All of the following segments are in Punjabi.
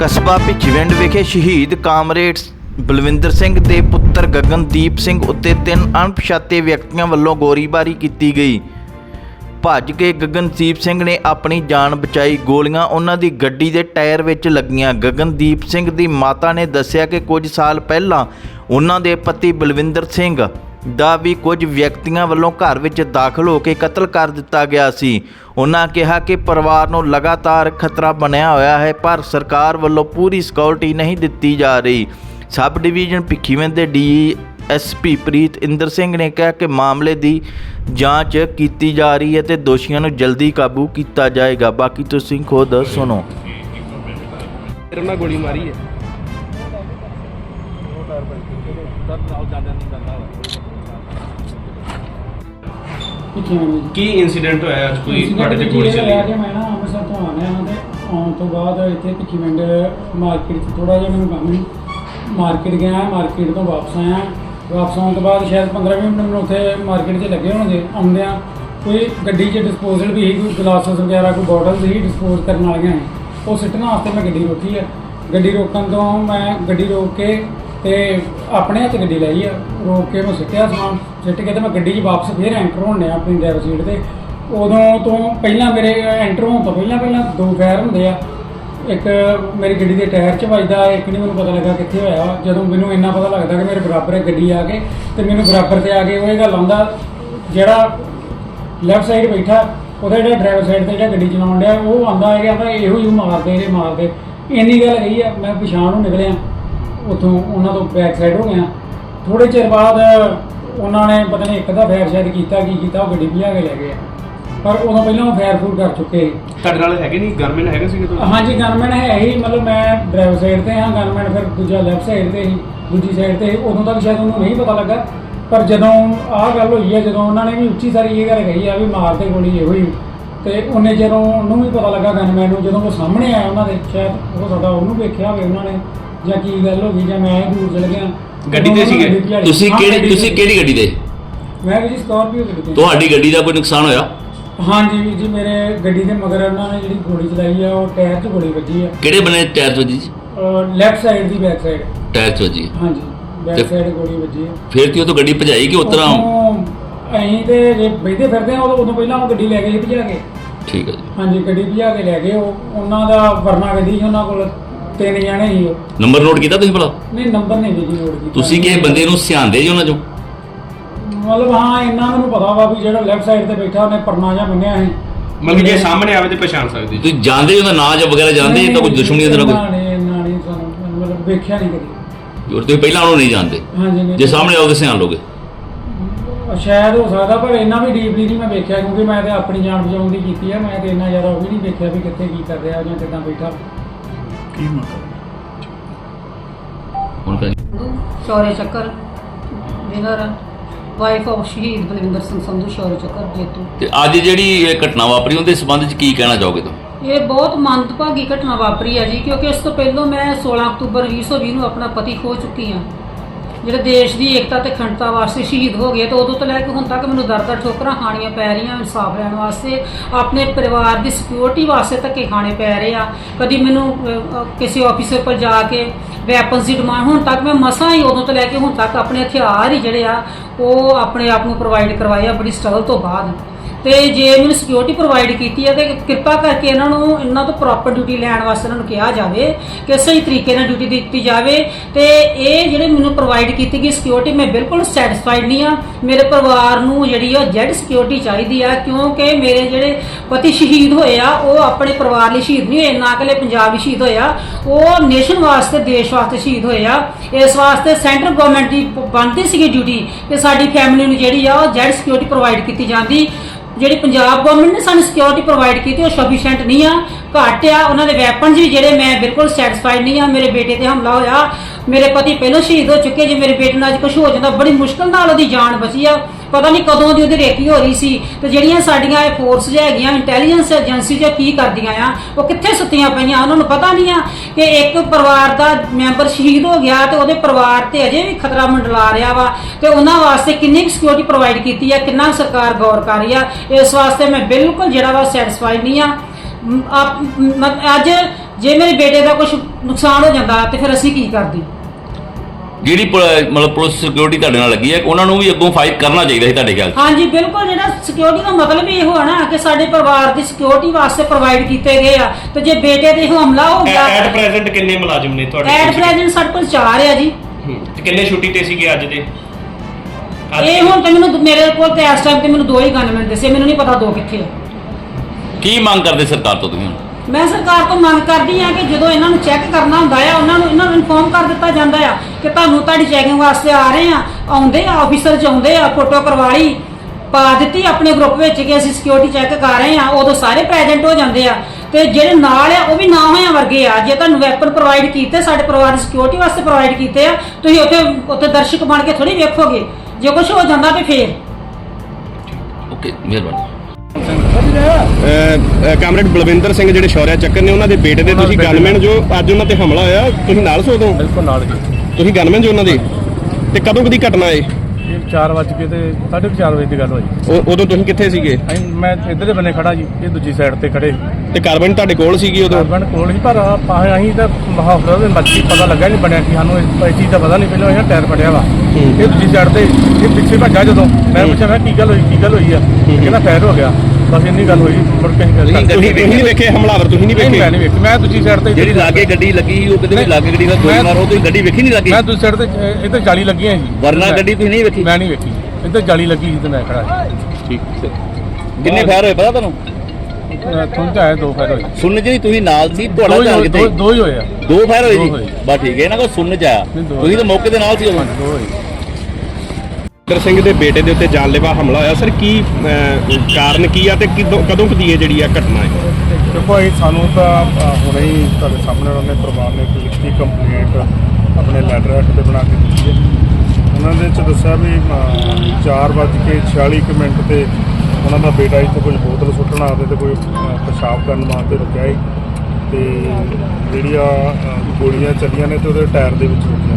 ਕਸਬਾ ਭਿੱਖੀਵਿੰਡ ਵਿਖੇ ਸ਼ਹੀਦ ਕਾਮਰੇਡ ਬਲਵਿੰਦਰ ਸਿੰਘ ਦੇ ਪੁੱਤਰ ਗਗਨਦੀਪ ਸਿੰਘ ਉੱਤੇ ਤਿੰਨ ਅਣਪਛਾਤੇ ਵਿਅਕਤੀਆਂ ਵੱਲੋਂ ਗੋਲੀਬਾਰੀ ਕੀਤੀ ਗਈ। ਭੱਜ ਕੇ ਗਗਨਦੀਪ ਸਿੰਘ ਨੇ ਆਪਣੀ ਜਾਨ ਬਚਾਈ। ਗੋਲੀਆਂ ਉਹਨਾਂ ਦੀ ਗੱਡੀ ਦੇ ਟਾਇਰ ਵਿੱਚ ਲੱਗੀਆਂ। ਗਗਨਦੀਪ ਸਿੰਘ ਦੀ ਮਾਤਾ ਨੇ ਦੱਸਿਆ ਕਿ ਕੁਝ ਸਾਲ ਪਹਿਲਾਂ ਉਹਨਾਂ ਦੇ ਪਤੀ ਬਲਵਿੰਦਰ ਸਿੰਘ ਦਾ ਵੀ ਕੁਝ ਵਿਅਕਤੀਆਂ ਵੱਲੋਂ ਘਰ ਵਿੱਚ ਦਾਖਲ ਹੋ ਕੇ ਕਤਲ ਕਰ ਦਿੱਤਾ ਗਿਆ ਸੀ। ਉਹਨਾਂ ਕਿਹਾ ਕਿ ਪਰਿਵਾਰ ਨੂੰ ਲਗਾਤਾਰ ਖਤਰਾ ਬਣਿਆ ਹੋਇਆ ਹੈ ਪਰ ਸਰਕਾਰ ਵੱਲੋਂ ਪੂਰੀ ਸਿਕਿਉਰਿਟੀ ਨਹੀਂ ਦਿੱਤੀ ਜਾ ਰਹੀ। ਸਬ ਡਿਵੀਜ਼ਨ ਭਿੱਖੀਵਿੰਡ ਦੇ D S P Preet Inder Singh ਨੇ ਕਿਹਾ ਕਿ ਮਾਮਲੇ ਦੀ ਜਾਂਚ ਕੀਤੀ ਜਾ ਰਹੀ ਹੈ ਤੇ ਦੋਸ਼ੀਆਂ ਨੂੰ ਜਲਦੀ ਕਾਬੂ ਕੀਤਾ ਜਾਏਗਾ। ਬਾਕੀ ਤੁਸੀਂ ਖੁਦ ਸੁਣੋ। ਫਿਰ ਉਹਨਾਂ ਗੋਲੀ ਮਾਰੀ ਹੈ। ਪਿੱਛੇ ਕੀ ਇਨਸੀਡੈਂਟ ਹੋਇਆ ਅੱਜ ਕੋਈ ਤੁਹਾਡੇ ਤੇ ਗੋਲੀ ਚੱਲੀ? ਆ ਕਿ ਮੈਂ ਨਾ ਅੰਮ੍ਰਿਤਸਰ ਤੋਂ ਆ ਰਿਹਾ ਤੇ ਆਉਣ ਤੋਂ ਬਾਅਦ ਇੱਥੇ ਭਿੱਖੀਵਿੰਡ ਮਾਰਕੀਟ 'ਚ ਥੋੜਾ ਜਿਹਾ ਮੈਨੂੰ ਕੰਮ ਮਾਰਕੀਟ ਗਿਆ ਮਾਰਕੀਟ ਤੋਂ ਵਾਪਸ ਆਇਆ। ਵਾਪਸ ਆਉਣ ਤੋਂ ਬਾਅਦ ਸ਼ਾਇਦ 15 ਮਿੰਟ ਮੈਨੂੰ ਉੱਥੇ ਮਾਰਕੀਟ 'ਚ ਲੱਗੇ ਹੋਣਗੇ ਆਉਂਦਿਆਂ ਕੋਈ ਗੱਡੀ 'ਚ ਡਿਸਪੋਜ਼ਲ ਵੀ ਸੀ ਕੋਈ ਗਲਾਸਸ ਵਗੈਰਾ ਕੋਈ ਬੋਟਲ ਸੀ ਡਿਸਪੋਜ਼ ਕਰਨ ਵਾਲੀਆਂ ਉਹ ਸਿੱਟਣ ਵਾਸਤੇ ਮੈਂ ਗੱਡੀ ਰੋਕੀ ਆ। ਗੱਡੀ ਰੋਕਣ ਤੋਂ ਮੈਂ ਗੱਡੀ ਰੋਕ ਕੇ ਤੇ ਆਪਣੇ ਹੱਥ ਗੱਡੀ ਲਈ ਆ, ਰੋਕ ਕੇ ਮੈਂ ਸਿੱਟਿਆ ਸਮਾਨ, ਸਿੱਟ ਕੇ ਤੇ ਮੈਂ ਗੱਡੀ 'ਚ ਵਾਪਸ ਫੇਰ ਐਂਟਰ ਹੋਣ ਡਿਆ ਆਪਣੀ ਡਰਾਈਵਰ ਸੀਟ ਤੇ। ਉਦੋਂ ਤੋਂ ਪਹਿਲਾਂ ਮੇਰੇ ਐਂਟਰ ਹੋਣ ਤੋਂ ਪਹਿਲਾਂ ਪਹਿਲਾਂ ਦੋ ਫਾਇਰ ਹੁੰਦੇ ਆ। ਇੱਕ ਮੇਰੀ ਗੱਡੀ ਦੇ ਟਾਇਰ 'ਚ ਵੱਜਦਾ, ਇੱਕ ਨਹੀਂ ਮੈਨੂੰ ਪਤਾ ਲੱਗਾ ਕਿੱਥੇ ਹੋਇਆ ਜਦੋਂ ਮੈਨੂੰ ਇੰਨਾ ਪਤਾ ਲੱਗਦਾ ਕਿ ਮੇਰੇ ਬਰਾਬਰ ਇੱਕ ਗੱਡੀ ਆ ਕੇ ਤੇ ਮੈਨੂੰ ਬਰਾਬਰ ਤੇ ਆ ਕੇ ਉਹ ਇਹ ਗੱਲ ਆਉਂਦਾ, ਜਿਹੜਾ ਲੈਫਟ ਸਾਈਡ ਬੈਠਾ, ਉਹਦਾ ਜਿਹੜਾ ਡਰਾਈਵਰ ਸਾਈਡ ਤੇ ਜਿਹੜਾ ਗੱਡੀ ਚਲਾਉਣ ਡਿਆ, ਉਹ ਆਂਦਾ ਹੈ ਕਿ ਆਂਦਾ ਇਹੋ ਹੀ ਮਾਰਦੇ ਨੇ ਮਾਰਦੇ। ਇੰਨੀ ਗੱਲ ਰਹੀ ਆ, ਮੈਂ ਪਛਾਣ ਨੂੰ ਨਿਕਲਿਆ। ਉਥੋਂ ਉਹਨਾਂ ਤੋਂ ਬੈਕ ਸਾਈਡ ਹੋ ਗਿਆ ਥੋੜੇ ਚਿਰ ਬਾਅਦ ਉਹਨਾਂ ਨੇ ਪਤਾ ਨਹੀਂ ਇੱਕ ਦਾ ਫਾਇਰ ਸ਼ਾਇਦ ਕੀਤਾ ਕੀ ਕੀਤਾ ਉਹ ਗੱਡੀ ਭਜਾ ਕੇ ਲੈ ਗਏ। ਪਰ ਉਦੋਂ ਪਹਿਲਾਂ ਉਹ ਫਾਇਰ ਫੂਰ ਕਰ ਚੁੱਕੇ। ਸੀ ਤੁਹਾਡੇ ਨਾਲ ਹੈਗੇ ਨਹੀਂ? ਗਰਮੈਨ ਹੈਗੇ ਸੀਗੇ ਤੁਹਾਡੇ? ਹਾਂਜੀ ਗਨਮੈਨ ਹੈ ਹੀ ਮਤਲਬ ਮੈਂ ਡਰਾਈਵਰ ਸਾਈਡ ਤੇ ਹਾਂ ਗਨਮੈਨ ਫਿਰ ਦੂਜਾ ਲੈਫਟ ਸਾਈਡ ਤੇ ਸੀ ਦੂਜੀ ਸਾਈਡ ਤੇ ਸੀ। ਉਦੋਂ ਤੱਕ ਸ਼ਾਇਦ ਉਹਨੂੰ ਨਹੀਂ ਪਤਾ ਲੱਗਾ। ਪਰ ਜਦੋਂ ਆਹ ਗੱਲ ਹੋਈ ਹੈ ਜਦੋਂ ਉਹਨਾਂ ਨੇ ਵੀ ਉੱਚੀ ਸਾਰੀ ਇਹ ਗੱਲ ਕਹੀ ਆ ਵੀ ਮਾਰਦੇ ਗੋਲੀ ਇਹੋ ਹੀ। ਤੇ ਉਹਨੇ ਜਦੋਂ ਉਹਨੂੰ ਵੀ ਪਤਾ ਲੱਗਾ ਗਨਮੈਨ ਨੂੰ ਜਦੋਂ ਉਹ ਸਾਹਮਣੇ ਆਇਆ ਉਹਨਾਂ ਦੇ ਸ਼ਾਇਦ ਉਹ ਸਾਡਾ ਉਹਨੂੰ ਵੇਖਿਆ ਹੋਵੇ ਉਹਨਾਂ ਨੇ। ਜਾਂ ਕੀ ਗੱਲ ਹੋ ਗਈ ਜਾਂ ਮੈਂ ਦੂਰ ਚਲ ਗਿਆ ਗੱਡੀ ਤੇ ਸੀਗੇ? ਤੁਸੀਂ ਕਿਹੜੀ ਤੁਸੀਂ ਤੇ। ਕਿਹੜੀ ਗੱਡੀ ਦੇ? ਮੈਂ ਵੀ ਜੀ ਸਕਾਰਪੀਓ ਤੇ। ਤੁਹਾਡੀ ਗੱਡੀ ਦਾ ਕੋਈ ਨੁਕਸਾਨ ਹੋਇਆ? ਹਾਂਜੀ ਵੀਰ ਜੀ ਮੇਰੇ ਗੱਡੀ ਦੇ ਮਗਰ ਉਹਨਾਂ ਨੇ ਜਿਹੜੀ ਗੋਲੀ ਚਲਾਈ ਆ ਉਹ ਟਾਇਰ 'ਚ ਗੋਲੀ ਵੱਜੀ ਆ। ਕਿਹੜੇ ਬਨੇ ਟਾਇਰ ਵੱਜੀ ਜੀ? ਲੈਫਟ ਸਾਈਡ ਦੀ ਬੈਕ ਸਾਈਡ ਟਾਇਰ 'ਚ ਵੱਜੀ ਹਾਂਜੀ ਬੈਕ ਤੇ- ਸਾਈਡ ਗੋਲੀ ਵੱਜੀ ਆ। ਫਿਰ ਕੀ ਉਹ ਤੋਂ ਗੱਡੀ ਭਜਾਈ ਕਿ ਉਤਰਾ? ਉੱਥੋਂ ਅਸੀਂ ਤੇ ਜੇ ਬੈਠੇ ਫਿਰਦੇ ਆ ਉਦੋਂ ਉਦੋਂ ਪਹਿਲਾਂ ਉਹ ਗੱਡੀ ਲੈ ਗਏ ਸੀ ਭਜਾ ਕੇ। ਠੀਕ ਹੈ ਜੀ। ਹਾਂਜੀ ਗੱਡੀ ਭਜਾ ਕੇ ਲੈ ਗਏ ਉਹ ਉਹਨਾਂ ਦਾ ਵਰਨਾ ਗੱਡੀ ਸੀ ਉਹਨਾਂ ਕੋਲ। ਤਿੰਨ ਜਾਣੇ ਉਹ। ਨੰਬਰ ਨੋਟ ਕੀਤਾ ਤੁਸੀਂ ਭਲਾ? ਨਹੀਂ ਨੰਬਰ ਨਹੀਂ ਜੀ ਨੋਟ ਕੀਤਾ। ਤੁਸੀਂ ਕਿਸੇ ਬੰਦੇ ਨੂੰ ਸਿਆਂਦੇ ਜੀ ਉਹਨਾਂ ਚੋਂ? ਮਤਲਬ ਹਾਂ ਇੰਨਾ ਮੈਨੂੰ ਪਤਾ ਵਾ ਵੀ ਜਿਹੜਾ ਲੈਫਟ ਸਾਈਡ ਤੇ ਬੈਠਾ ਉਹਨੇ ਪਰਨਾ ਜਾਂ ਬੰਨਿਆ ਸੀ। ਮਤਲਬ ਜੇ ਸਾਹਮਣੇ ਆਵੇ ਤੇ ਪਛਾਣ ਸਕਦੇ ਜੀ। ਤੁਸੀਂ ਜਾਣਦੇ ਜੀ ਉਹਦਾ ਨਾਂ ਜਾਂ ਵਗੈਰਾ ਜਾਣਦੇ ਜੀ ਤਾਂ ਕੋਈ ਦੁਸ਼ਮਣੀ ਦਾ ਕੋਈ? ਨਹੀਂ ਨਾ ਨਹੀਂ ਸਾਨੂੰ ਮਤਲਬ ਵੇਖਿਆ ਨਹੀਂ ਕਦੀ। ਔਰ ਤੁਸੀਂ ਪਹਿਲਾਂ ਉਹਨੂੰ ਨਹੀਂ ਜਾਣਦੇ? ਹਾਂਜੀ ਨਹੀਂ। ਜੇ ਸਾਹਮਣੇ ਆਓਗੇ ਸਿਆਣ ਲੋਗੇ। ਸ਼ਾਇਦ ਹੋ ਸਕਦਾ ਪਰ ਇੰਨਾ ਵੀ ਡੀਪਲੀ ਨਹੀਂ ਮੈਂ ਵੇਖਿਆ ਕਿਉਂਕਿ ਮੈਂ ਤੇ ਆਪਣੀ ਜਾਨ ਬਚਾਉਣ ਦੀ ਕੀਤੀ ਆ ਮੈਂ ਤੇ ਇੰਨਾ ਜ਼ਿਆਦਾ ਉਹ ਵੀ ਨਹੀਂ ਵੇਖਿਆ ਵੀ ਕਿੱਥੇ ਕੀ ਕਰ ਰਿਹਾ ਜਾਂ ਕਿੱਦਾਂ ਬੈਠਾ। ਹੁਣ ਸ਼ੌਰਯ ਚੱਕਰ ਵਿਨਰ ਵਾਈਫ ਆਫ ਸ਼ਹੀਦ ਬਲਵਿੰਦਰ ਸਿੰਘ ਸੰਧੂ ਸ਼ੌਰਯ ਚੱਕਰ ਜੇਤੂ। ਤੇ ਅੱਜ ਜਿਹੜੀ ਇਹ ਘਟਨਾ ਵਾਪਰੀ ਉਹਦੇ ਸੰਬੰਧ 'ਚ ਕੀ ਕਹਿਣਾ ਚਾਹੋਗੇ ਤੁਸੀਂ? ਇਹ ਬਹੁਤ ਮੰਦਭਾਗੀ ਘਟਨਾ ਵਾਪਰੀ ਹੈ ਜੀ ਕਿਉਂਕਿ ਇਸ ਤੋਂ ਪਹਿਲਾਂ ਮੈਂ 16 ਅਕਤੂਬਰ 2020 ਨੂੰ ਆਪਣਾ ਪਤੀ ਖੋ ਚੁੱਕੀ ਹਾਂ। ਜਿਹੜੇ ਦੇਸ਼ ਦੀ ਏਕਤਾ ਤੇ ਅਖੰਡਤਾ ਵਾਸਤੇ ਸ਼ਹੀਦ ਹੋ ਗਏ, ਤੇ ਉਦੋਂ ਤੋਂ ਲੈ ਕੇ ਹੁਣ ਤੱਕ ਮੈਨੂੰ ਦਰ ਦਰ ਠੋਕਰਾਂ ਖਾਣੀਆਂ ਪੈ ਰਹੀਆਂ, ਇਨਸਾਫ ਲੈਣ ਵਾਸਤੇ, ਆਪਣੇ ਪਰਿਵਾਰ ਦੀ ਸਿਕਿਉਰਿਟੀ ਵਾਸਤੇ ਧੱਕੇ ਖਾਣੇ ਪੈ ਰਹੇ ਆ। ਕਦੀ ਮੈਨੂੰ ਕਿਸੇ ਆਫਿਸਰ ਕੋਲ ਜਾ ਕੇ ਵੈਪਨਸ ਦੀ ਡਿਮਾਂਡ ਹੁਣ ਤੱਕ ਮੈਂ ਮਸਾਂ ਹੀ ਉਦੋਂ ਤੋਂ ਲੈ ਕੇ ਹੁਣ ਤੱਕ ਆਪਣੇ ਹਥਿਆਰ ਹੀ ਜਿਹੜੇ ਆ, ਉਹ ਆਪਣੇ ਆਪ ਨੂੰ ਪ੍ਰੋਵਾਈਡ ਕਰਵਾਏ ਆ ਬੜੀ ਸਟਰਗਲ ਤੋਂ ਬਾਅਦ। ਤੇ ਜੇ ਮੈਨੂੰ ਸਿਕਿਉਰਿਟੀ ਪ੍ਰੋਵਾਈਡ ਕੀਤੀ ਹੈ ਤੇ ਕਿਰਪਾ ਕਰਕੇ ਇਹਨਾਂ ਨੂੰ ਇਹਨਾਂ ਤੋਂ ਪ੍ਰੋਪਰ ਡਿਊਟੀ ਲੈਣ ਵਾਸਤੇ ਇਹਨਾਂ ਨੂੰ ਕਿਹਾ ਜਾਵੇ ਕਿ ਸਹੀ ਤਰੀਕੇ ਨਾਲ ਡਿਊਟੀ ਦਿੱਤੀ ਜਾਵੇ। ਤੇ ਇਹ ਜਿਹੜੇ ਮੈਨੂੰ ਪ੍ਰੋਵਾਈਡ ਕੀਤੀ ਗਈ ਸਿਕਿਉਰਿਟੀ ਮੈਂ ਬਿਲਕੁਲ ਸੈਟੀਸਫਾਈਡ ਨਹੀਂ ਆ ਮੇਰੇ ਪਰਿਵਾਰ ਨੂੰ ਜਿਹੜੀ ਆ ਜੈਡ ਸਿਕਿਉਰਿਟੀ ਚਾਹੀਦੀ ਆ, ਕਿਉਂਕਿ ਮੇਰੇ ਜਿਹੜੇ ਪਤੀ ਸ਼ਹੀਦ ਹੋਏ ਆ, ਉਹ ਆਪਣੇ ਪਰਿਵਾਰ ਲਈ ਸ਼ਹੀਦ ਨਹੀਂ ਹੋਏ, ਨਾ ਕਿ ਪੰਜਾਬ ਲਈ ਸ਼ਹੀਦ ਹੋਇਆ ਉਹ ਨੇਸ਼ਨ ਵਾਸਤੇ, ਦੇਸ਼ ਵਾਸਤੇ ਸ਼ਹੀਦ ਹੋਏ ਆ। ਇਸ ਵਾਸਤੇ ਸੈਂਟਰ ਗਵਰਨਮੈਂਟ ਦੀ ਬਣਦੀ ਸੀਗੀ ਡਿਊਟੀ ਕਿ ਸਾਡੀ ਫੈਮਿਲੀ ਨੂੰ ਜਿਹੜੀ ਆ, ਉਹ ਜੈਡ ਸਿਕਿਉਰਿਟੀ ਪ੍ਰੋਵਾਈਡ ਕੀਤੀ ਜਾਂਦੀ। ਜਿਹੜੀ ਪੰਜਾਬ ਗਵਰਨਮੈਂਟ ਨੇ ਸਾਨੂੰ ਸਿਕਿਉਰਿਟੀ ਪ੍ਰੋਵਾਈਡ ਕੀਤੀ, ਉਹ ਸਫੀਸ਼ੀਐਂਟ ਨਹੀਂ ਆ। ਘੱਟ ਆ, ਉਹਨਾਂ ਦੇ ਵੈਪਨਸ ਵੀ ਜਿਹੜੇ ਮੈਂ ਬਿਲਕੁਲ ਸੈਟੀਸਫਾਈਡ ਨਹੀਂ ਆ। ਮੇਰੇ ਬੇਟੇ ਤੇ ਹਮਲਾ ਹੋਇਆ, ਮੇਰੇ ਪਤੀ ਪਹਿਲਾਂ ਸ਼ਹੀਦ ਹੋ ਚੁੱਕੇ, ਜੇ ਮੇਰੇ ਬੇਟੇ ਨਾਲ ਅੱਜ ਕੁਝ ਹੋ ਜਾਂਦਾ, ਬੜੀ ਮੁਸ਼ਕਲ ਨਾਲ ਉਹਦੀ ਜਾਨ ਬਚੀ ਆ। ਪਤਾ ਨਹੀਂ ਕਦੋਂ ਦੀ ਉਹਦੀ ਰੇਕੀ ਹੋ ਰਹੀ ਸੀ ਤੇ ਜਿਹੜੀਆਂ ਸਾਡੀਆਂ ਇਹ ਫੋਰਸ ਹੈਗੀਆਂ ਇੰਟੈਲੀਜੈਂਸ ਏਜੰਸੀ ਜੋ ਕੀ ਕਰਦੀਆਂ ਆ, ਉਹ ਕਿੱਥੇ ਸੁੱਤੀਆਂ ਪਈਆਂ? ਉਹਨਾਂ ਨੂੰ ਪਤਾ ਨਹੀਂ ਆ ਕਿ ਇੱਕ ਪਰਿਵਾਰ ਦਾ ਮੈਂਬਰ ਸ਼ਹੀਦ ਹੋ ਗਿਆ ਤੇ ਉਹਦੇ ਪਰਿਵਾਰ ਤੇ ਅਜੇ ਵੀ ਖਤਰਾ ਮੰਡਲਾ ਰਿਹਾ ਵਾ ਤੇ ਉਹਨਾਂ ਵਾਸਤੇ ਕਿੰਨੀ ਸਿਕਿਉਰਿਟੀ ਪ੍ਰੋਵਾਈਡ ਕੀਤੀ ਆ, ਕਿੰਨਾ ਸਰਕਾਰ ਗੌਰ ਕਰ ਰਹੀ ਆ। ਇਸ ਵਾਸਤੇ ਮੈਂ ਬਿਲਕੁਲ ਜਿਹੜਾ ਵਾ ਸੈਟੀਸਫਾਈਡ ਨਹੀਂ ਆ। ਆਪ- ਮ- ਅੱਜ ਜੇ ਮੇਰੇ ਬੇਟੇ ਦਾ ਕੁਝ ਨੁਕਸਾਨ ਹੋ ਜਾਂਦਾ ਤੇ ਫਿਰ ਅਸੀਂ ਕੀ ਕਰਦੇ? ਜਿਹੜੀ ਪੁਲ- ਮਤਲਬ ਪੁਲਿਸ ਸਿਕਿਉਰਿਟੀ ਤੁਹਾਡੇ ਨਾਲ ਲੱਗੀ ਹੈ ਉਹਨਾਂ ਨੂੰ ਵੀ ਅੱਗੋਂ ਫਾਈਟ ਕਰਨਾ ਚਾਹੀਦਾ ਸੀ ਤੁਹਾਡੇ ਖਿਆਲ 'ਚ ਹਾਂਜੀ ਬਿਲਕੁਲ ਜਿਹੜਾ ਸਿਕਿਉਰਿਟੀ ਦਾ ਮਤਲਬ ਹੀ ਇਹੋ ਹੈ ਨਾ ਕਿ ਸਾਡੇ ਪਰਿਵਾਰ ਦੀ ਸਿਕਿਉਰਿਟੀ ਵਾਸਤੇ ਪ੍ਰੋਵਾਈਡ ਕੀਤੇ ਗਏ ਆ ਤੇ ਜੇ ਬੇਟੇ ਤੇ ਇਹੋ ਹਮਲਾ ਹੋ ਗਿਆ ਐਟ ਪ੍ਰੈਜ਼ੈਂਟ ਕਿੰਨੇ ਮੁਲਾਜ਼ਮ ਨੇ ਤੁਹਾਡੇ ਐਟ ਕੋਲ? ਪ੍ਰੈਜ਼ੈਂਟ ਸਾਡੇ ਕੋਲ ਚਾਰ ਆ ਜੀ ਹੂੰ। ਤੇ ਕਿੰਨੇ ਛੁੱਟੀ ਤੇ ਸੀਗੇ ਅੱਜ ਦੇ ਅੱਜ ਇਹ ਹੁਣ ਤੇ ਮੈਨੂੰ ਮੇਰੇ ਕੋਲ ਤੇ ਇਸ ਟਾਈਮ ਤੇ ਮੈਨੂੰ ਦੋ ਹੀ ਗਨਮੈਨ ਦੱਸੇ ਮੈਨੂੰ ਨਹੀਂ ਪਤਾ ਦੋ ਕਿੱਥੇ ਆ ਕੀ ਮੰਗ ਕਰਦੇ ਸਰਕਾਰ ਤੋਂ ਤੁਸੀਂ ਹੁਣ? ਮੈਂ ਸਰਕਾਰ ਤੋਂ ਮੰਗ ਕਰਦੀ ਆ ਕਿ ਜਦੋਂ ਇਹਨਾਂ ਨੂੰ ਚੈੱਕ ਕਰਨਾ ਹੁੰਦਾ ਆ, ਉਹਨਾਂ ਨੂੰ ਇਹਨਾਂ ਨੂੰ ਇਨਫੋਰਮ ਕਰ ਦਿੱਤਾ ਜਾਂਦਾ ਆ ਕਿ ਤੁਹਾਨੂੰ ਤੁਹਾਡੀ ਚੈਕਿੰਗ ਵਾਸਤੇ ਆ ਰਹੇ ਆ, ਆਉਂਦੇ ਆ ਆਫੀਸਰ ਚ ਆਉਂਦੇ ਆ ਫੋਟੋ ਕਰਵਾ ਲਈ ਪਾ ਦਿੱਤੀ ਆਪਣੇ ਗਰੁੱਪ ਵਿੱਚ ਕਿ ਅਸੀਂ ਸਿਕਿਉਰਿਟੀ ਚੈੱਕ ਕਰ ਰਹੇ ਆ, ਉਦੋਂ ਸਾਰੇ ਪ੍ਰੈਜ਼ੈਂਟ ਹੋ ਜਾਂਦੇ ਆ। ਤੇ ਜਿਹੜੇ ਨਾਲ ਆ, ਉਹ ਵੀ ਨਾ ਹੋਇਆ ਵਰਗੇ ਆ। ਜੇ ਤੁਹਾਨੂੰ ਵੈਪਨ ਪ੍ਰੋਵਾਈਡ ਕੀਤੇ, ਸਾਡੇ ਪਰਿਵਾਰ ਦੀ ਸਿਕਿਉਰਿਟੀ ਵਾਸਤੇ ਪ੍ਰੋਵਾਈਡ ਕੀਤੇ ਆ, ਤੁਸੀਂ ਉੱਥੇ ਉੱਥੇ ਦਰਸ਼ਕ ਬਣ ਕੇ ਥੋੜੀ ਵੇਖੋਗੇ। ਜੇ ਕੁਝ ਹੋ ਜਾਂਦਾ ਤੇ ਫੇਰ। ਓਕੇ, ਮਿਹਰਬਾਨੀ। ਕਾਮਰੇਡ ਬਲਵਿੰਦਰ ਸਿੰਘ ਜਿਹੜੇ ਸ਼ੌਰਿਆ ਚੱਕਰ ਨੇ ਉਹਨਾਂ ਦੇ ਬੇਟੇ ਦੇ ਤੁਸੀਂ ਗਨਮੈਨ ਜੋ ਅੱਜ ਉਹਨਾਂ ਤੇ ਹਮਲਾ ਹੋਇਆ ਤੁਸੀਂ ਨਾਲ ਸੋ ਉਦੋਂ? ਬਿਲਕੁਲ ਨਾਲ ਜੀ। ਤੁਸੀਂ ਗਨਮੈਨ ਜੋ ਉਹਨਾਂ ਦੇ? ਤੇ ਕਦੋਂ ਕਦੀ ਘਟਨਾ ਏ? ਇਹ 4 ਵਜੇ ਕੇ ਤੇ 4:30 ਵਜੇ ਦੀ ਗੱਲ ਹੋਈ। ਉਹ- ਉਦੋਂ ਤੁਸੀਂ ਕਿੱਥੇ ਸੀਗੇ? ਅਸੀਂ ਮੈਂ ਇਧਰਲੇ ਬੰਨੇ ਖੜਾ ਜੀ ਇਹ ਦੂਜੀ ਸਾਈਡ ਤੇ ਖੜੇ ਤੇ ਕਾਰਬਨ ਤੁਹਾਡੇ ਕੋਲ ਸੀਗੀ ਉਦੋਂ? ਕਾਰਬਨ ਕੋਲ ਹੀ ਪਰ ਆਪਾਂ ਅਸੀਂ ਤਾਂ ਮਹਾਫਰਾ ਦੇ ਮੱਛੀ ਪਤਾ ਲੱਗਾ ਨਹੀਂ ਬਣਿਆ ਕਿ ਸਾਨੂੰ ਇਸ ਇਸ ਚੀਜ਼ ਦਾ ਪਤਾ ਨਹੀਂ ਪਹਿਲਾਂ ਇਹ ਟਾਇਰ ਫਟਿਆ ਵਾ। ਇਹ ਦੂਜੀ ਸਾਈਡ ਤੇ ਇਹ ਪਿੱਛੇ ਭੱਜਾ ਜਦੋਂ। ਮੈਂ ਪੁੱਛਿਆ ਮੈਂ ਕੀ ਗੱਲ ਹੋਈ ਕੀ ਗੱਲ ਹੋਈ ਆ? ਇਹ ਕਹਿੰਦਾ ਫਾਇਰ ਹੋ ਗਿਆ। ਬਸ ਇੰਨੀ ਗੱਲ ਹੋਈ ਮੁੜ ਕੇ ਅਸੀਂ ਗੱਲ ਤੁਸੀਂ ਕਰਦੇ- ਤੁਸੀਂ ਤੁਸੀਂ ਨਹੀਂ ਵੇਖੇ ਹਮਲਾਵਰ ਤੁਸੀਂ ਨਹੀਂ ਨਹੀਂ ਵੇਖੇ? ਮੈਂ ਨਹੀਂ ਵੇਖੀ ਮੈਂ ਦੂਜੀ ਸਾਈਡ ਤੇ ਜਿਹੜੀ ਲਾਗੇ ਗੱਡੀ ਲੱਗੀ ਸੀ ਉਹ ਕਿਤੇ ਵੀ ਲਾਗੇ ਗੱਡੀ ਦਾ ਗੋਲੀ ਮੈਂ- ਮਾਰੋ ਤੁਸੀਂ ਗੱਡੀ ਵੇਖੀ ਨਹੀਂ ਲੱਗੀ? ਮੈਂ ਦੂਜੀ ਸਾਈਡ ਤੇ ਅਹ, ਇੱਧਰ ਜਾਲੀ ਲੱਗੀਆਂ ਸੀ। ਵਰਨਾ ਗੱਡੀ ਤੁਸੀਂ ਨਹੀਂ ਵੇਖੀ? ਮੈਂ ਨਹੀਂ ਵੇਖੀ। ਇੱਧਰ ਜਾਲੀ ਲੱਗੀ ਸੀ ਤੇ ਮੈਂ ਖੜਾ ਸੀ। ਠੀਕ। ਕਿੰਨੇ ਫਾਇਰ ਹੋਏ ਪਤਾ ਤੁਹਾਨੂੰ? ਤੁਹਾਨੂੰ ਤਾਂ ਆਏ ਦੋ ਫਾਇਰ ਹੋਏ। ਸੁਣਨ ਜੀ ਤੁਸੀਂ ਨਾਲ ਸੀ ਤੁਹਾਡਾ ਦੋ ਹੀ ਧਿਆਨ ਹੋਏ- ਕਿੱਥੇ ਦੋ ਦੋ ਹੀ ਹੋਏ ਆ। ਦੋ ਫਾਇਰ ਹੋਏ ਦੋ ਜੀ ਹੋਏ। ਬਸ ਠੀਕ ਹੈ ਇਹਨਾਂ ਕੋ ਸੁਣਨ ਚ ਆਇਆ। ਨਹੀਂ, ਦੋ ਤੁਸੀਂ ਤਾਂ ਮੌਕੇ ਦੇ ਨਾਲ ਸੀ ਉਦੋਂ। ਦੋ ਹੋਏ। ਬਲਵਿੰਦਰ ਸਿੰਘ ਦੇ ਬੇਟੇ ਦੇ ਉੱਤੇ ਜਾਨਲੇਵਾ ਹਮਲਾ ਹੋਇਆ। ਸਰ ਕੀ ਕਾਰਨ ਕੀ ਆ ਤੇ ਕਿਦੋਂ ਕਦੋਂ ਕਦੀ ਇਹ ਜਿਹੜੀ ਆ ਘਟਨਾ ਹੈ? ਦੇਖੋ ਇਹ ਸਾਨੂੰ ਤਾਂ ਹੁਣੇ ਹੀ ਤੁਹਾਡੇ ਸਾਹਮਣੇ ਉਹਨਾਂ ਨੇ ਪਰਿਵਾਰ ਨੇ ਇੱਕ ਲਿਖਤੀ ਕੰਪਲੇਂਟ ਆਪਣੇ ਲੈਟਰ ਐਕਟ ਤੇ ਬਣਾ ਕੇ ਦਿੱਤੀ ਹੈ। ਉਹਨਾਂ ਦੇ ਵਿੱਚ ਦੱਸਿਆ ਵੀ 4:46 ਮਿੰਟ ਤੇ ਉਹਨਾਂ ਦਾ ਬੇਟਾ ਇੱਥੇ ਕੋਈ ਬੋਤਲ ਸੁੱਟਣ ਆਦੇ ਤੇ ਕੋਈ ਅ, ਪਿਸ਼ਾਬ ਕਰਨ ਵਾਸਤੇ ਰੁਕਿਆ ਸੀ। ਤੇ ਜਿਹੜੀਆਂ ਗੋਲੀਆਂ ਚੱਲੀਆਂ ਨੇ ਤੇ ਉਹਦੇ ਟਾਇਰ ਦੇ ਵਿੱਚ ਰੁਕੀਆਂ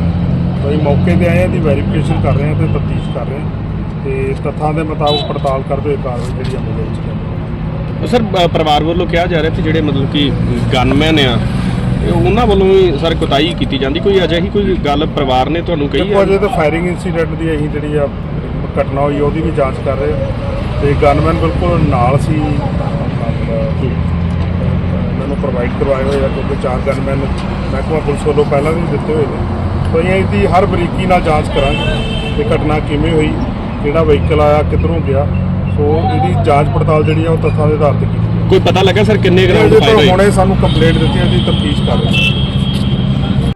ਅਸੀਂ ਮੌਕੇ ਤੇ ਆਏ ਹਾਂ ਦੀ ਵੈਰੀਫਿਕੇਸ਼ਨ ਕਰ ਰਹੇ ਹਾਂ ਤੇ ਤਫਤੀਸ਼ ਕਰ ਰਹੇ ਹਾਂ ਤੇ ਤੱਥਾਂ ਦੇ ਮੁਤਾਬਕ ਪੜਤਾਲ ਕਰਦੇ ਹੋਏ ਕਾਰਵਾਈ ਜਿਹੜੀ ਅਮਲ ਵਿੱਚ ਲਿਆਂਦੀ ਸਰ ਪਰਿਵਾਰ ਵੱਲੋਂ ਕਿਹਾ ਜਾ ਰਿਹਾ ਕਿ ਜਿਹੜੇ ਮਤਲਬ ਕਿ ਗਨਮੈਨ ਆ ਇਹ ਉਹਨਾਂ ਵੱਲੋਂ ਵੀ ਸਰ ਕੁਤਾਈ ਕੀਤੀ ਜਾਂਦੀ ਕੋਈ ਅਜਿਹੀ ਕੋਈ ਗੱਲ ਪਰਿਵਾਰ ਨੇ ਤੁਹਾਨੂੰ ਕਹੀ ਦੇਖੋ ਹੈ? ਅਜੇ ਤਾਂ ਫਾਇਰਿੰਗ ਇਨਸੀਡੈਂਟ ਦੀ ਅਸੀਂ ਜਿਹੜੀ ਆ ਘਟਨਾ ਹੋਈ ਉਹਦੀ ਵੀ ਜਾਂਚ ਕਰ ਰਹੇ ਹਾਂ ਤੇ ਗਨਮੈਨ ਬਿਲਕੁਲ ਨਾਲ ਸੀ ਮਤਲਬ ਇਹਨਾਂ ਨੂੰ ਪ੍ਰੋਵਾਈਡ ਕਰਵਾਏ ਹੋਏ ਆ ਕਿਉਂਕਿ ਚਾਰ ਗਨਮੈਨ ਮਹਿਕਮਾ ਪੁਲਿਸ ਵੱਲੋਂ ਪਹਿਲਾਂ ਵੀ ਦਿੱਤੇ ਹੋਏ ਨੇ। ਅਸੀਂ ਇਹਦੀ ਹਰ ਬਰੀਕੀ ਨਾਲ ਜਾਂਚ ਕਰਾਂਗੇ ਕਿ ਘਟਨਾ ਕਿਵੇਂ ਹੋਈ ਕਿਹੜਾ ਵਹੀਕਲ ਆਇਆ ਕਿੱਧਰੋਂ ਗਿਆ। ਸੋ ਇਹਦੀ ਜਾਂਚ ਪੜਤਾਲ ਜਿਹੜੀ ਆ ਉਹ ਤੱਥਾਂ ਦੇ ਆਧਾਰ ਤੇ ਕੀਤੀ ਕੋਈ ਪਤਾ ਲੱਗਾ ਸਰ ਕਿੰਨੇ ਗਰਾਊਂਡ ਫਾਇਰ ਹੋਏ? ਹੁਣੇ ਸਾਨੂੰ ਕੰਪਲੇਂਟ ਦਿੱਤੀ ਇਹਦੀ ਤਫਤੀਸ਼ ਕਰ ਰਹੇ ਹਾਂ।